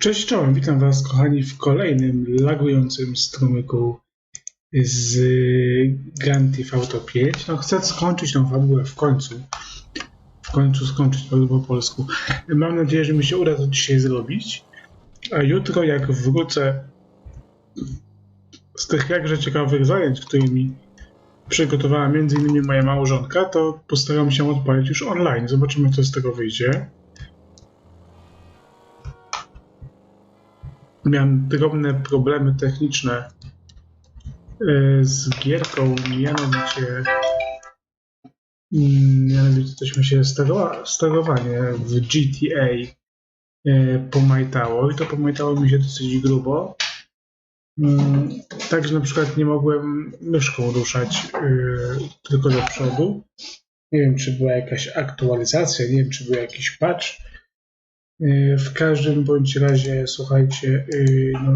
Cześć, czołem, witam Was kochani w kolejnym lagującym strumyku z Grand Theft Auto 5. No chcę skończyć tą fabułę w końcu. W końcu skończyć to po polsku. Mam nadzieję, że mi się uda to dzisiaj zrobić. A jutro jak wrócę z tych jakże ciekawych zajęć, którymi przygotowała innymi moja małżonka, to postaram się odpalić już online. Zobaczymy, co z tego wyjdzie. Miałem drobne problemy techniczne e, z gierką, mianowicie mm, mianowicie coś mi się sterowa, sterowanie w GTA e, pomajtało i to pomajtało mi się dosyć grubo. Mm, Także na przykład nie mogłem myszką ruszać e, tylko do przodu. Nie wiem, czy była jakaś aktualizacja, nie wiem, czy był jakiś patch. Yy, W każdym bądź razie, słuchajcie, yy, no,